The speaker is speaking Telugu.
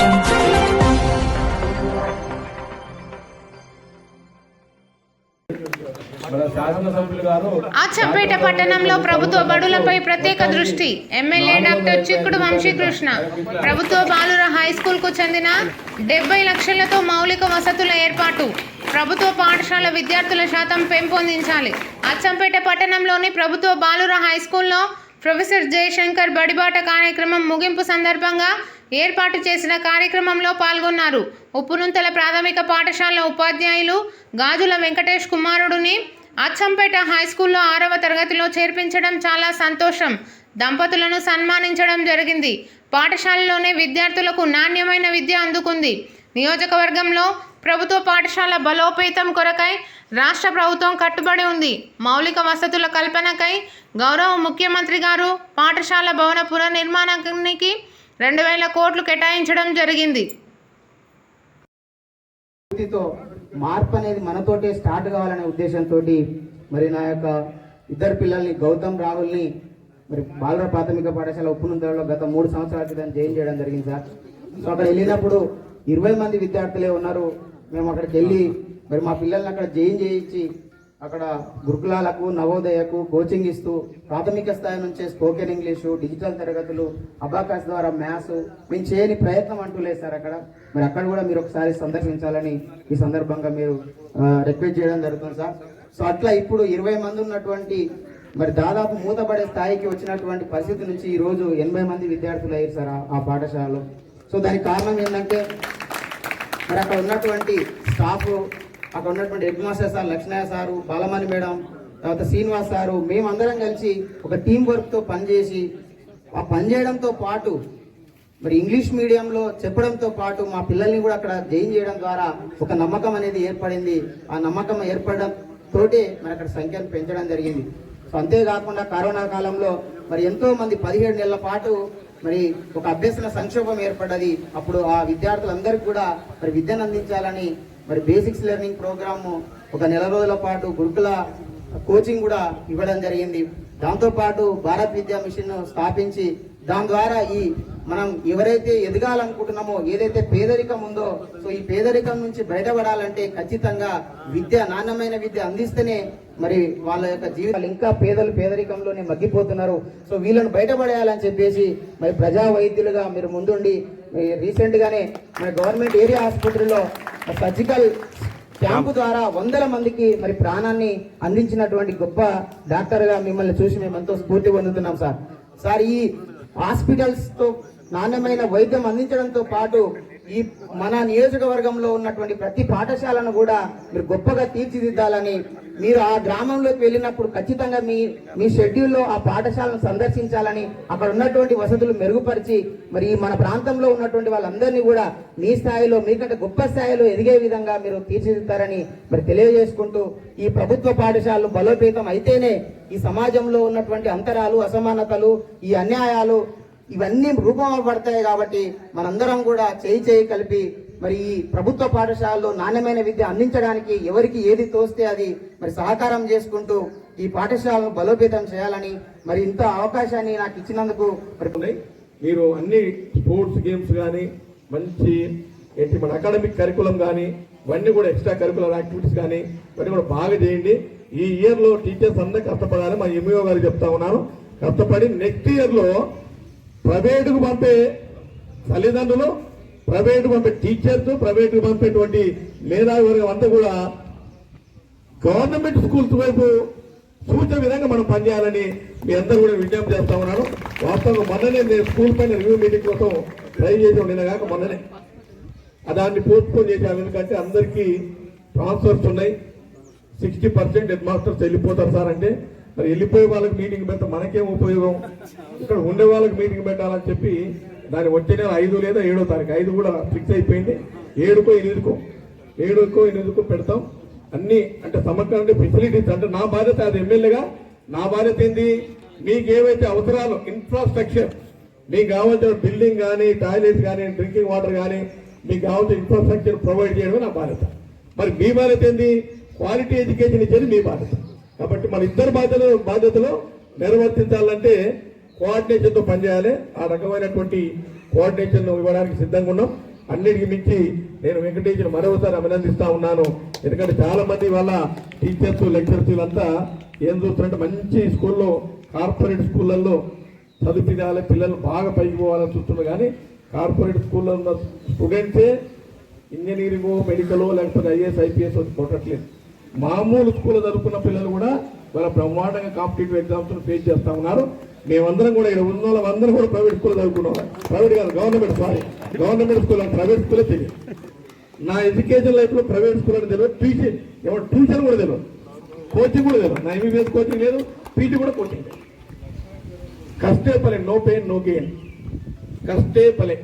Thank you. అచ్చంపేట పట్టణంలో ప్రభుత్వ బడులపై ప్రత్యేక దృష్టి. ఎమ్మెల్యే డాక్టర్ చిక్కుడు వంశీకృష్ణ. ప్రభుత్వ బాలుర హై స్కూల్కు చెందిన డెబ్బై లక్షలతో మౌలిక వసతుల ఏర్పాటు. ప్రభుత్వ పాఠశాల విద్యార్థుల శాతం పెంపొందించాలి. అచ్చంపేట పట్టణంలోని ప్రభుత్వ బాలుర హై స్కూల్లో ప్రొఫెసర్ జయశంకర్ బడిబాట కార్యక్రమం ముగింపు సందర్భంగా ఏర్పాటు చేసిన కార్యక్రమంలో పాల్గొన్నారు. ఉప్పునుంతల ప్రాథమిక పాఠశాల ఉపాధ్యాయులు గాజుల వెంకటేష్ కుమారుడిని అచ్చంపేట హై స్కూల్లో ఆరవ తరగతిలో చేర్పించడం చాలా సంతోషం. దంపతులను సన్మానించడం జరిగింది. పాఠశాలలోనే విద్యార్థులకు నాణ్యమైన విద్య అందుకుంది. నియోజకవర్గంలో ప్రభుత్వ పాఠశాల బలోపేతం కొరకై రాష్ట్ర ప్రభుత్వం కట్టుబడి ఉంది. మౌలిక వసతుల కల్పనకై గౌరవ ముఖ్యమంత్రి గారు పాఠశాల భవన పునర్నిర్మాణానికి రెండు వేల కోట్లు కేటాయించడం జరిగింది. మార్పు అనేది మనతోటే స్టార్ట్ కావాలనే ఉద్దేశంతో మరి నా యొక్క ఇద్దరు పిల్లల్ని గౌతమ్ రాహుల్ని మరి బాలుర ప్రాథమిక పాఠశాల ఉప్పునుంతలో గత మూడు సంవత్సరాల క్రితం జాయిన్ చేయడం జరిగింది సార్. సో అక్కడ వెళ్ళినప్పుడు ఇరవై మంది విద్యార్థులే ఉన్నారు. మేము అక్కడికి వెళ్ళి మరి మా పిల్లల్ని అక్కడ జాయిన్ చేయించి అక్కడ గురుకులాలకు నవోదయకు కోచింగ్ ఇస్తూ ప్రాథమిక స్థాయి నుంచే స్పోకెన్ ఇంగ్లీషు డిజిటల్ తరగతులు అబాకాస్ ద్వారా మ్యాథ్స్ మేము చేయని ప్రయత్నం అంటూ లేదు సార్ అక్కడ. మరి అక్కడ కూడా మీరు ఒకసారి సందర్శించాలని ఈ సందర్భంగా మీరు రిక్వెస్ట్ చేయడం జరుగుతుంది సార్. సో అట్లా ఇప్పుడు ఇరవై మంది ఉన్నటువంటి మరి దాదాపు మూతపడే స్థాయికి వచ్చినటువంటి పరిస్థితి నుంచి ఈరోజు ఎనభై మంది విద్యార్థులు అయ్యారు సార్ ఆ- ఆ పాఠశాలలో. సో దానికి కారణం ఏంటంటే మరి అక్కడ ఉన్నటువంటి స్టాఫ్ అక్కడ ఉన్నటువంటి head master sir Lakshmaiah sir Balamani madam తర్వాత శ్రీనివాస్ సారు మేమందరం కలిసి ఒక టీం వర్క్తో పనిచేసి ఆ పనిచేయడంతో పాటు మరి ఇంగ్లీష్ మీడియంలో చెప్పడంతో పాటు మా పిల్లల్ని కూడా అక్కడ జైన్ చేయడం ద్వారా ఒక నమ్మకం అనేది ఏర్పడింది. ఆ నమ్మకం ఏర్పడడం తోటే మరి అక్కడ సంఖ్యను పెంచడం జరిగింది. సో అంతేకాకుండా కరోనా కాలంలో మరి ఎంతో మంది పదిహేడు నెలల పాటు మరి ఒక అభ్యసన సంక్షోభం ఏర్పడ్డది. అప్పుడు ఆ విద్యార్థులందరికీ కూడా మరి విద్యను అందించాలని మరి బేసిక్స్ లెర్నింగ్ ప్రోగ్రామ్ ఒక నెల రోజుల పాటు గురుకుల కోచింగ్ కూడా ఇవ్వడం జరిగింది. దాంతోపాటు భారత్ విద్యా మిషన్ స్థాపించి దాని ద్వారా ఈ మనం ఎవరైతే ఎదగాలనుకుంటున్నామో ఏదైతే పేదరికం ఉందో సో ఈ పేదరికం నుంచి బయటపడాలంటే ఖచ్చితంగా విద్య నాణ్యమైన విద్య అందిస్తేనే మరి వాళ్ళ యొక్క జీవితాలు ఇంకా పేదలు పేదరికంలోనే మగ్గిపోతున్నారు. సో వీళ్ళను బయటపడేయాలని చెప్పేసి మరి ప్రజా వైద్యులుగా మీరు ముందుండి రీసెంట్గానే మన గవర్నమెంట్ ఏరియా హాస్పిటల్లో సర్జికల్ క్యాంపు ద్వారా వందల మందికి మరి ప్రాణాన్ని అందించినటువంటి గొప్ప డాక్టర్గా మిమ్మల్ని చూసి మేము ఎంతో స్ఫూర్తి పొందుతున్నాం సార్. సార్ ఈ హాస్పిటల్స్తో నాణ్యమైన వైద్యం అందించడంతో పాటు ఈ మన నియోజకవర్గంలో ఉన్నటువంటి ప్రతి పాఠశాలను కూడా మీరు గొప్పగా తీర్చిదిద్దాలని మీరు ఆ గ్రామంలోకి వెళ్ళినప్పుడు ఖచ్చితంగా మీ మీ షెడ్యూల్లో ఆ పాఠశాలను సందర్శించాలని అక్కడ ఉన్నటువంటి వసతులు మెరుగుపరిచి మరి మన ప్రాంతంలో ఉన్నటువంటి వాళ్ళందరినీ కూడా మీ స్థాయిలో మీకంటే గొప్ప స్థాయిలో ఎదిగే విధంగా మీరు తీర్చిదిద్దారని మరి తెలియజేసుకుంటూ ఈ ప్రభుత్వ పాఠశాలలు బలోపేతం అయితేనే ఈ సమాజంలో ఉన్నటువంటి అంతరాలు అసమానతలు ఈ అన్యాయాలు ఇవన్నీ రూపంలో పడతాయి కాబట్టి మనందరం కూడా చేయి చేయి కలిపి మరి ఈ ప్రభుత్వ పాఠశాలలో నాణ్యమైన విద్య అందించడానికి ఎవరికి ఏది తోస్తే అది మరి సహకారం చేసుకుంటూ ఈ పాఠశాలను బలోపేతం చేయాలని మరి ఇంత అవకాశాన్ని నాకు ఇచ్చినందుకు మీరు అన్ని స్పోర్ట్స్ గేమ్స్ కానీ మంచి ఏంటి మన అకాడమిక్ కరికులం కానీ ఇవన్నీ కూడా ఎక్స్ట్రా కరికులర్ యాక్టివిటీస్ కానీ ఇవన్నీ కూడా బాగా చేయండి. ఈ ఇయర్లో టీచర్స్ అందరూ కష్టపడాలి మా ఎంఈఓ గారు చెప్తా ఉన్నాను. కష్టపడి నెక్స్ట్ ఇయర్లో ప్రైవేటుకు పంపే తల్లిదండ్రులు ప్రైవేటు పంపే టీచర్స్ ప్రైవేటుకు పంపేటువంటి మేధావి వర్గం అంతా కూడా గవర్నమెంట్ స్కూల్స్ వైపు సూచన విధంగా మనం పనిచేయాలని మీ అందరూ కూడా విజ్ఞప్తి చేస్తా ఉన్నాను వాస్తవంగా మొన్ననే నేను స్కూల్ పైన రివ్యూ మీటింగ్ కోసం ట్రై చేసి నిన్న కాక మొన్ననే. దాన్ని పోస్ట్పోన్ చేశాను ఎందుకంటే అందరికీ ట్రాన్స్ఫర్స్ ఉన్నాయి. సిక్స్టీ పర్సెంట్ హెడ్ మాస్టర్స్ వెళ్ళిపోతారు సార్ అంటే మరి వెళ్ళిపోయే వాళ్ళకి మీటింగ్ పెడితే మనకేం ఉపయోగం? ఇక్కడ ఉండే వాళ్ళకి మీటింగ్ పెట్టాలని చెప్పి దాని వచ్చే నెల ఐదు లేదా ఏడో తారీఖు ఐదు కూడా ఫిక్స్ అయిపోయింది. ఏడుకో ఎనిమిదికో ఏడుకో ఎనిమిదికో పెడతాం. అన్ని అంటే సమగ్ర ఫెసిలిటీస్ అంటే నా బాధ్యత అది ఎమ్మెల్యేగా. నా బాధ్యత ఏంది? మీకు ఏవైతే అవసరాలు ఇన్ఫ్రాస్ట్రక్చర్ మీకు కావాల్సిన బిల్డింగ్ కానీ టాయిలెట్స్ కానీ డ్రింకింగ్ వాటర్ కానీ మీకు కావాల్సిన ఇన్ఫ్రాస్ట్రక్చర్ ప్రొవైడ్ చేయడమే నా బాధ్యత. మరి మీ బాధ్యత ఏంది? క్వాలిటీ ఎడ్యుకేషన్ ఇచ్చేది మీ బాధ్యత. కాబట్టి మన ఇద్దరు బాధ్యతలు బాధ్యతలు నిర్వర్తించాలంటే కోఆర్డినేషన్తో పనిచేయాలి. ఆ రకమైనటువంటి కోఆర్డినేషన్ ఇవ్వడానికి సిద్ధంగా ఉన్నాం. అన్నిటికి మించి నేను వెంకటేశ్వర మరోసారి అభినందిస్తా ఉన్నాను. ఎందుకంటే చాలా మంది వాళ్ళ టీచర్స్ లెక్చర్స్ వీళ్ళంతా ఏం చూస్తున్నారంటే మంచి స్కూల్లో కార్పొరేట్ స్కూళ్ళల్లో చదివించాలి పిల్లలు బాగా పైకి పోవాలని చూస్తున్నారు. కానీ కార్పొరేట్ స్కూల్లో ఉన్న స్టూడెంట్సే ఇంజనీరింగో మెడికలో లేకపోతే ఐఏఎస్ ఐపీఎస్ వచ్చి కొట్టట్లేదు. మామూలు స్కూల్ చదువుకున్న పిల్లలు కూడా వాళ్ళ బ్రహ్మాండంగా కాంపిటేటివ్ ఎగ్జామ్స్ ఫేస్ చేస్తా ఉన్నారు. మేమందరం కూడా ఇక్కడ ఉన్న వాళ్ళందరం కూడా ప్రైవేట్ స్కూల్ చదువుకున్నాం. ప్రైవేట్ కాదు government sorry government school private స్కూలే తెలియదు. నా ఎడ్యుకేషన్ లైఫ్లో ప్రైవేట్ స్కూల్ అని తెలియదు. ట్యూషన్ ఎవరు ట్యూషన్ కూడా తెలియదు. కోచింగ్ కూడా తెలియదు. నా ఎంబీబీఎస్ కోచింగ్ లేదు. పీజీ కూడా కోచింగ్ లేదు. కష్టే పలే నో పెయిన్ నో గెయిన్ కష్టే పలే